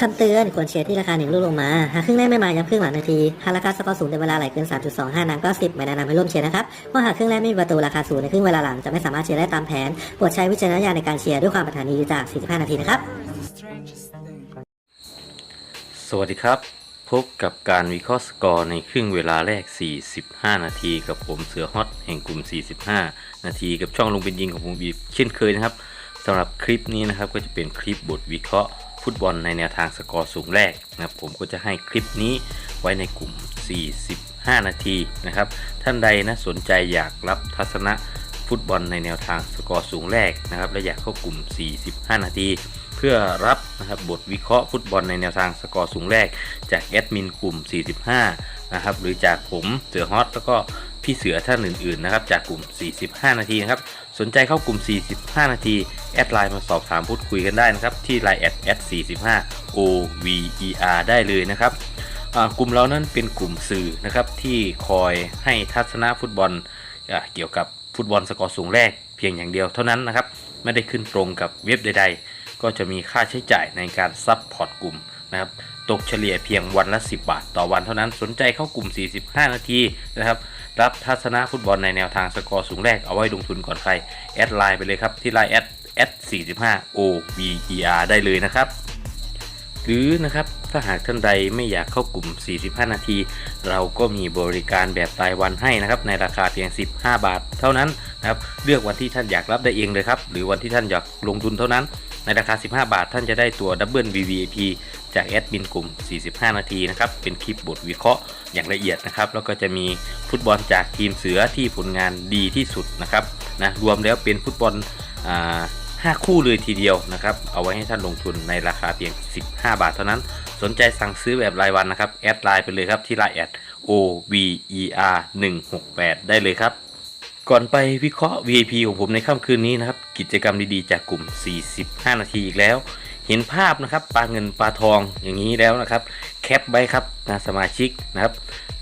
คำเตือนควรเชียร์ที่ราคาหนึ่งลูกลงมา หากครึ่งแรกไม่มาย้ำครึ่งหลังนาที หากราคาสกอร์สูงในเวลาไหลเกิน 3.25 นางก็ 10 ไม่แนะนำให้ร่วมเชียร์นะครับเพราะหากครึ่งแรกไม่มีประตูราคาสูงในครึ่งเวลาหลังจะไม่สามารถเชียร์ได้ตามแผนโปรดใช้วิจารณญาณในการเชียร์ด้วยความปรารถนาดีจาก 45 นาทีนะครับ สวัสดีครับ พบกับการวิเคราะห์สกอร์ในครึ่งเวลาแรก 45 นาทีกับผมเสือฮอตแห่งกลุ่ม 45 นาทีกับช่องลงเป็นยิงของผมอีกเช่นเคยนะครับสำหรับคลิปนี้นะครับก็จะเป็นคลิปบทวิเคราะห์ ฟุตบอลในแนวทางสกอร์สูงแรกนะครับผมก็จะให้คลิปนี้ไว้ในกลุ่ม 45 นาทีนะครับ ท่านใดนะสนใจอยากรับทัศนะฟุตบอลในแนวทางสกอร์สูงแรกนะครับ และอยากเข้ากลุ่ม 45 นาที เพื่อรับนะครับบทวิเคราะห์ฟุตบอลในแนวทางสกอร์สูงแรก จากแอดมินกลุ่ม 45 นะครับ หรือจากผมเสือฮอตแล้วก็พี่เสือท่านอื่นๆนะครับจากกลุ่ม 45 นาทีนะครับ สนใจเข้ากลุ่ม 45 นาที แอดไลน์มาสอบถามพูดคุยกันได้นะครับ ที่ไลน์แอดแอด45 O V E R ได้เลยนะครับกลุ่มเรานั้นเป็นกลุ่มสื่อนะครับที่คอยให้ทัศนะฟุตบอลเกี่ยวกับฟุตบอลสกอร์สูงแรกเพียงอย่างเดียวเท่านั้นนะครับ ไม่ได้ขึ้นตรงกับเว็บใด ๆ ก็จะมีค่าใช้จ่ายในการซับพอร์ตกลุ่มนะครับตกเฉลี่ยเพียงวันละ 10 บาท ต่อวันเท่านั้นสนใจเข้ากลุ่ม 45 นาทีนะครับ รับทัศนะฟุตบอลในแนวทางสกอร์สูงแรกเอาไว้ลงทุนก่อนใคร แอดไลน์ไปเลยครับ ที่ไลน์แอดแอด45 O V E R ได้เลยนะครับ หรือนะครับถ้าหากท่านใดไม่อยากเข้ากลุ่ม 45 นาที เราก็มีบริการแบบรายวันให้นะครับ ในราคาเพียง 15 บาท เท่านั้นนะครับ เลือกวันที่ท่านอยากรับได้เองเลยครับ หรือวันที่ท่านอยากลงทุนเท่านั้น ในราคา 15 บาท ท่านจะได้ตัวดับเบิล VVIP จากแอดมินกลุ่ม 45 นาทีนะครับ เป็นคลิปบทวิเคราะห์อย่างละเอียดนะครับ แล้วก็จะมีฟุตบอลจากทีมเสือที่ผลงานดีที่สุดนะครับนะรวมแล้วเป็นฟุตบอลอ่า5คู่เลยทีเดียวนะครับ เอาไว้ให้ท่านลงทุนในราคาเพียง 15 บาทเท่านั้น สนใจสั่งซื้อแบบรายวันนะครับ แอดไลน์ไปเลยครับที่ไลน์แอด O V E R 168ได้เลยครับ ก่อนไปวิเคราะห์ VIP ของผมในค่ำคืนนี้นะครับ กิจกรรมดีๆ จากกลุ่ม 45 นาทีอีกแล้ว เห็นภาพนะครับปลาเงินปลาทองอย่างนี้แล้วนะครับ แคปไว้ครับนะสมาชิกนะครับ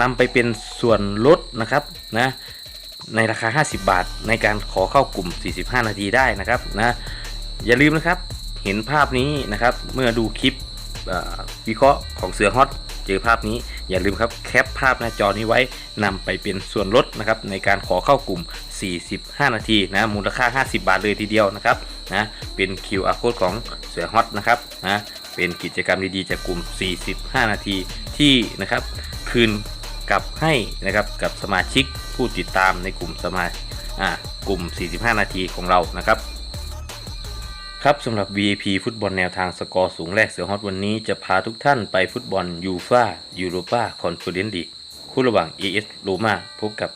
นำไปเป็นส่วนลดนะครับนะในราคา 50 บาท ในการขอเข้ากลุ่ม 45 นาทีได้นะครับนะอย่าลืมนะครับเห็นภาพนี้นะครับเมื่อดูคลิปวิเคราะห์ของเสือฮอต เจอภาพนี้อย่าลืมครับแคปภาพหน้าจอนี้ไว้นำไปเป็นส่วนลดนะครับในการขอเข้ากลุ่ม 45 นาทีนะมูลค่า 50 บาทเลยทีเดียวนะครับนะเป็น QR code ของเสือฮอตนะครับนะเป็นกิจกรรมดีๆจากกลุ่ม 45 นาทีที่นะครับคืนกับให้นะครับกับสมาชิกผู้ติดตามในกลุ่มสมาอ่ากลุ่ม 45 นาทีของเรานะครับ ครับสำหรับ VIP ฟุตบอลแนวทางสกอร์สูงแรกเสือฮอตวันนี้จะพาทุกท่านไปฟุตบอลยูฟายูโรปาคอนเฟอเรนซ์ลีกคู่ระหว่าง AS โรมาพบกับ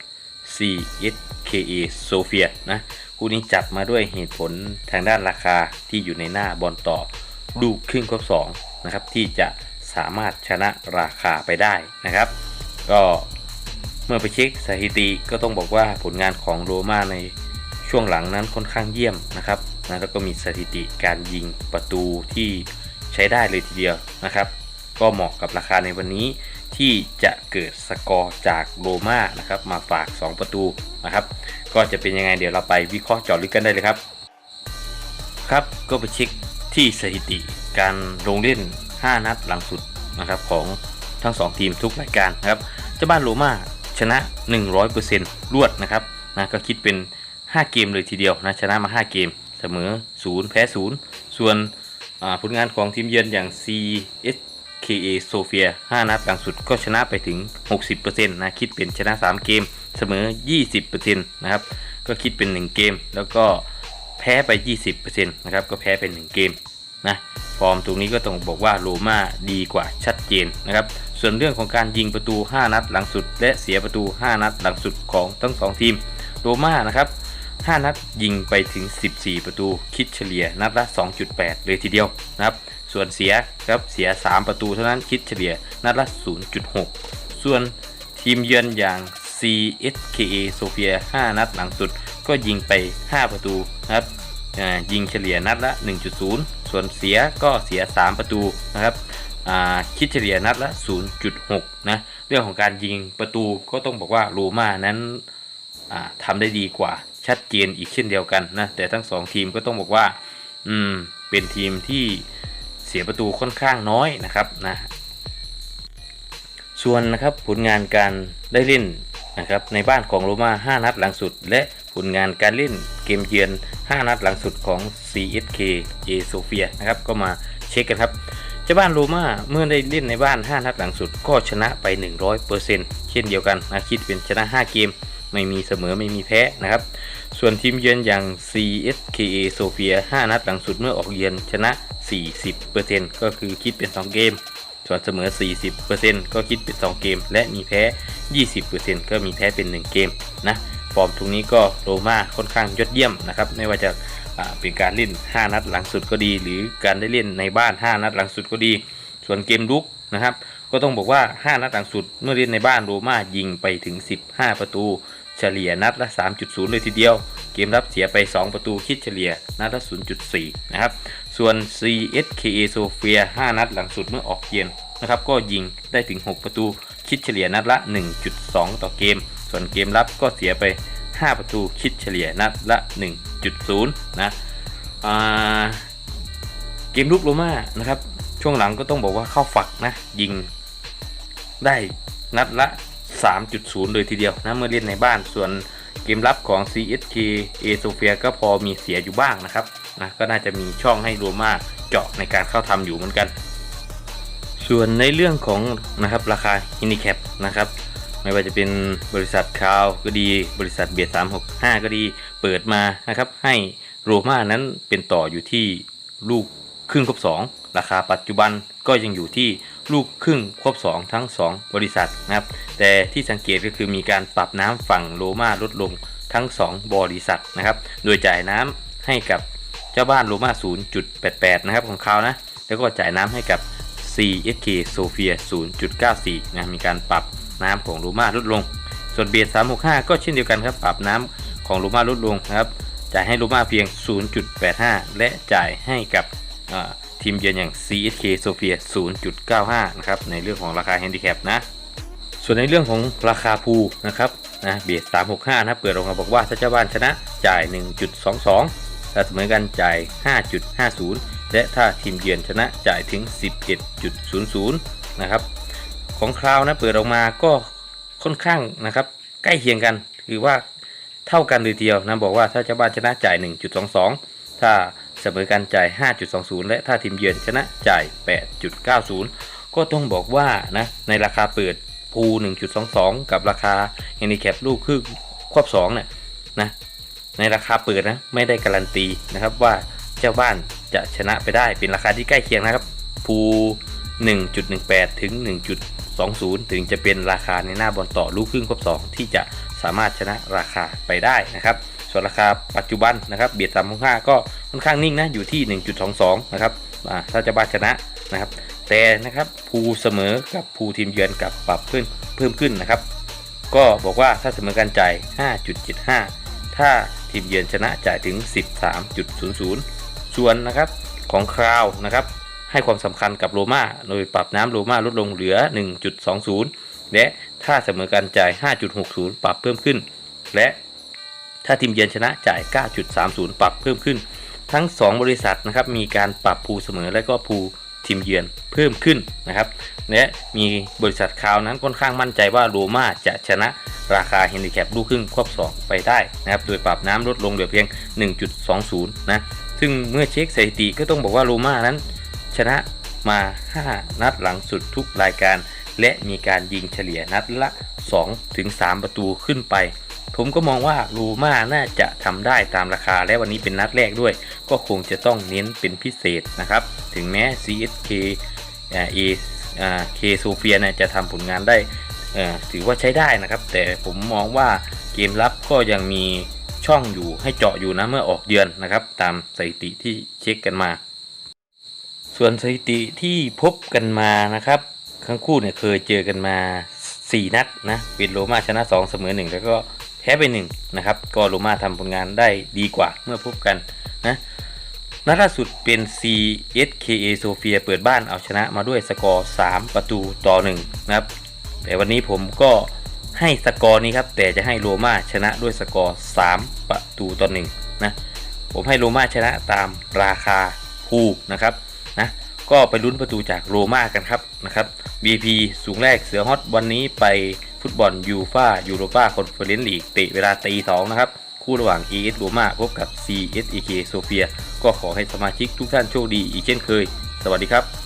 CSKA โซเฟียนะคู่นี้จับมาด้วยเหตุผลทางด้านราคาที่อยู่ในหน้าบอลต่อดูครึ่งครบ2นะครับที่จะสามารถชนะราคาไปได้นะครับ ก็เมื่อไปเช็คสถิติก็ต้องบอกว่าผลงานของโรม่าในช่วงหลังนั้นค่อนข้างเยี่ยมนะครับ นะแล้วก็มีสถิติการยิงประตูที่ใช้ได้เลยทีเดียวนะครับ ก็เหมาะกับราคาในวันนี้ที่จะเกิดสกอร์จากโรม่านะครับมาฝาก 2 ประตูนะครับ ก็จะเป็นยังไงเดี๋ยวเราไปวิเคราะห์เจาะลึกกันได้เลยครับ ครับก็ไปเช็คที่สถิติการลงเล่น 5 นัดหลังสุดนะครับของทั้ง 2 ทีมทุกรายการนะครับเจ้าบ้านโรม่าชนะ 100%รวดนะครับนะก็คิดเป็น 5 เกมเลยทีเดียวนะชนะมา 5 เกม เสมอ 0 แพ้ 0 ส่วนผลงานของทีมเยือนอย่าง CSKA โซเฟีย5นัดหลังสุดก็ชนะไปถึง 60%นะคิดเป็นชนะ 3 เกม เสมอ 20%นะครับก็คิดเป็น 1 เกม แล้วก็แพ้ไป 20%นะครับก็แพ้เป็น 1 เกมนะฟอร์มตรงนี้ก็ต้องบอกว่าโรม่าดีกว่าชัดเจนนะครับส่วนเรื่องของการยิงประตู 5 นัดหลังสุด และเสียประตู 5 นัดหลังสุดของทั้ง 2 ทีมโรม่านะครับ 5 นัดยิงไปถึง 14 ประตู คิดเฉลี่ยนัดละ 2.8 เลยทีเดียวนะครับ ส่วนเสียครับเสีย 3 ประตูเท่านั้นคิดเฉลี่ยนัดละ 0.6 ส่วนทีมเยือนอย่าง CSKA โซเฟีย 5 นัดหลังสุด ก็ยิงไป 5 ประตูนะครับยิงเฉลี่ยนัดละ 1.0 ส่วนเสียก็เสีย 3 ประตูนะครับคิดเฉลี่ยนัดละ 0.6 นะ เรื่องของการยิงประตูก็ต้องบอกว่าโรม่านั้นทำได้ดีกว่า ชัดเจนอีกเช่นเดียวกันนะแต่ทั้งสองทีมก็ต้องบอกว่า อืม เป็นทีมที่เสียประตูค่อนข้างน้อยนะครับนะส่วนนะครับผลงานการได้เล่นนะครับในบ้านของโรมา5 นัดหลังสุด และผลงานการเล่นเกมเยือน 5 นัดหลังสุดของ CSK A โซเฟียนะครับก็มาเช็คกันครับเจ้าบ้านโรมาเมื่อได้เล่นในบ้าน 5 นัดหลังสุดก็ชนะไป 100%เช่นเดียวกันนะคิดเป็นชนะ 5 เกม ไม่มีเสมอไม่มีแพ้นะครับ ส่วนทีมเยือนอย่าง CSKA โซเฟีย 5 นัดหลังสุดเมื่อออกเยือนชนะ 40%ก็คือคิดเป็น 2 เกม ส่วนเสมอ 40%ก็คิดเป็น 2 เกม และมีแพ้ 20%ก็มีแพ้เป็น 1 เกมนะฟอร์มตรงนี้ก็โรม่าค่อนข้างยอดเยี่ยมนะครับไม่ว่าจะเป็นการเล่น 5 นัดหลังสุดก็ดี หรือการได้เล่นในบ้าน 5 นัดหลังสุดก็ดี ส่วนเกมลุกนะครับ ก็ต้องบอกว่า 5 นัดหลังสุดเมื่อเล่นในบ้านโรม่ายิงไปถึง 15 ประตู เฉลี่ยนัดละ 3.0 เลยทีเดียว เกมรับเสียไป 2 ประตูคิดเฉลี่ยนัดละ 0.4 นะครับ ส่วน CSKA โซเฟีย5นัดหลังสุดเมื่อออกเย็นนะครับก็ยิงได้ถึง 6 ประตูคิดเฉลี่ยนัดละ 1.2 ต่อเกม ส่วนเกมรับก็เสียไป 5 ประตูคิดเฉลี่ยนัดละ 1.0 นะเกมลุกโรม่านะครับช่วงหลังก็ต้องบอกว่าเข้าฝักนะยิงได้นัดละ 3.0 เลยทีเดียวนะเมื่อเล่นในบ้านส่วนเกมรับของ CSK A โซเฟียก็พอมีเสียอยู่บ้างนะครับนะก็น่าจะมีช่องให้โรม่าเจาะในการเข้าทำอยู่เหมือนกัน ส่วนในเรื่องของนะครับราคาฮินิแคปนะครับไม่ว่าจะเป็นบริษัทคาวก็ดีบริษัทเบียด365ก็ดีเปิดมานะครับให้โรม่านั้นเป็นต่ออยู่ที่ลูก ครึ่งครบ2 ราคาปัจจุบันก็ยังอยู่ที่ลูกครึ่งครบ 2 ทั้ง 2 บริษัทนะครับ แต่ที่สังเกตก็คือมีการปรับน้ำฝั่งโรม่าลดลงทั้ง 2 บริษัทนะครับ โดยจ่ายน้ำให้กับเจ้าบ้านโรม่า0.88 นะครับของเขานะ แล้วก็จ่ายน้ำให้กับ CSK โซเฟีย0.94 นะ มีการปรับน้ำของโรม่าลดลง ส่วนเบียด365 ก็เช่นเดียวกันครับ ปรับน้ำของโรม่าลดลงนะครับ จ่ายให้โรม่าเพียง 0.85 และจ่ายให้กับ ทีมเยือนอย่าง CSK โซเฟีย0.95 นะครับ ในเรื่องของราคาแฮนดิแคปนะ ส่วนในเรื่องของราคาพูลนะครับนะเบียด365 นะเปิดออกมาบอกว่าถ้าเจ้าบ้านชนะจ่าย 1.22 ถ้าเสมอกันจ่าย 5.50 และถ้าทีมเยือนชนะจ่ายถึง11.00 นะครับ ของคราวนะเปิดออกมาก็ค่อนข้างนะครับ ใกล้เคียงกันคือว่าเท่ากันเลยเดียวนะบอกว่าถ้าเจ้าบ้านชนะจ่าย 1.22 ถ้า เสมอกันจ่าย 5.20 และถ้าทีมเยือนชนะจ่าย 8.90 ก็ต้องบอกว่านะในราคาเปิดพู1.22 กับราคาแฮนดิแคปลูกครึ่งควบ2เนี่ยนะในราคาเปิดนะไม่ได้การันตีนะครับว่าเจ้าบ้านจะชนะไปได้เป็นราคาที่ใกล้เคียงนะครับพู1.18 ถึง 1.20 ถึงจะเป็นราคาในหน้าบอลต่อลูกครึ่งครบ2ที่จะสามารถชนะราคาไปได้นะครับ ส่วนราคาปัจจุบันนะครับเบียด365 ก็ค่อนข้างนิ่งนะอยู่ที่ 1.22 นะครับถ้าจะบ้านชนะนะครับ แต่นะครับภูเสมอกับภูทีมเยือนกับปรับขึ้นเพิ่มขึ้นนะครับ ก็บอกว่าถ้าเสมอกันจ่าย 5.75 ถ้าทีมเยือนชนะจ่ายถึง 13.00 ส่วนนะครับของคราวนะครับให้ความสำคัญกับโรมาโดยปรับน้ำโรมาลดลงเหลือ 1.20 และถ้าเสมอกันจ่าย 5.60 ปรับเพิ่มขึ้น และ ถ้าทีมเยือนชนะจ่าย 9.30 ปรับเพิ่มขึ้น ทั้ง 2 บริษัทนะครับมีการปรับภูเสมอและก็ภูทีมเยือนเพิ่มขึ้นนะครับ และมีบริษัทคราวนั้นค่อนข้างมั่นใจว่าโรม่าจะชนะราคาเฮนดิแคปลูกครึ่งควบ 2 ไปได้นะครับ โดยปรับน้ำลดลงเหลือเพียง 1.20 นะ ซึ่งเมื่อเช็คสถิติก็ต้องบอกว่าโรม่านั้น ชนะมา 5 นัดหลังสุดทุกรายการ และมีการยิงเฉลี่ยนัดละ 2-3 ประตูขึ้นไป ผมก็มองว่ารูม่าน่าจะทำได้ตามราคาและวันนี้เป็นนัดแรกด้วย ก็คงจะต้องเน้นเป็นพิเศษนะครับ ถึงแม้ CSK อ่า A อ่า K โซเฟียเปียจะทำผลงานได้ถือว่าใช้ได้นะครับ แต่ผมมองว่าเกมรับก็ยังมีช่องอยู่ให้เจาะอยู่นะเมื่อออกเยือนนะครับ ตามสถิติที่เช็คกันมา ส่วนสถิติที่พบกันมานะครับทั้งคู่เนี่ยเคยเจอกันมา 4 นัดนะเป็นโรมาชนะ 2 เสมอ 1 แล้วก็ แพ้ไป1นะครับ ก็โรม่าทำผลงานได้ดีกว่าเมื่อพบกันนะนัดล่าสุดเป็น CSKA โซเฟียเปิดบ้านเอาชนะมาด้วยสกอร์ 3 ประตูต่อ1นะครับ แต่วันนี้ผมก็ให้สกอร์นี้ครับ แต่จะให้โรม่าชนะด้วยสกอร์ 3 ประตูต่อ1นะผมให้โรม่าชนะตามราคาคู่นะครับนะก็ไปลุ้นประตูจากโรม่ากันครับนะครับ VP สูงแรกเสือฮอตวันนี้ไป ฟุตบอลยูฟายูโรปาคอนเฟอเรนซ์ลีกเตะเวลาตีสองนะครับ คู่ระหว่าง AS โรมาพบกับ CSEK โซเฟีย ก็ขอให้สมาชิกทุกท่านโชคดีอีกเช่นเคย สวัสดีครับ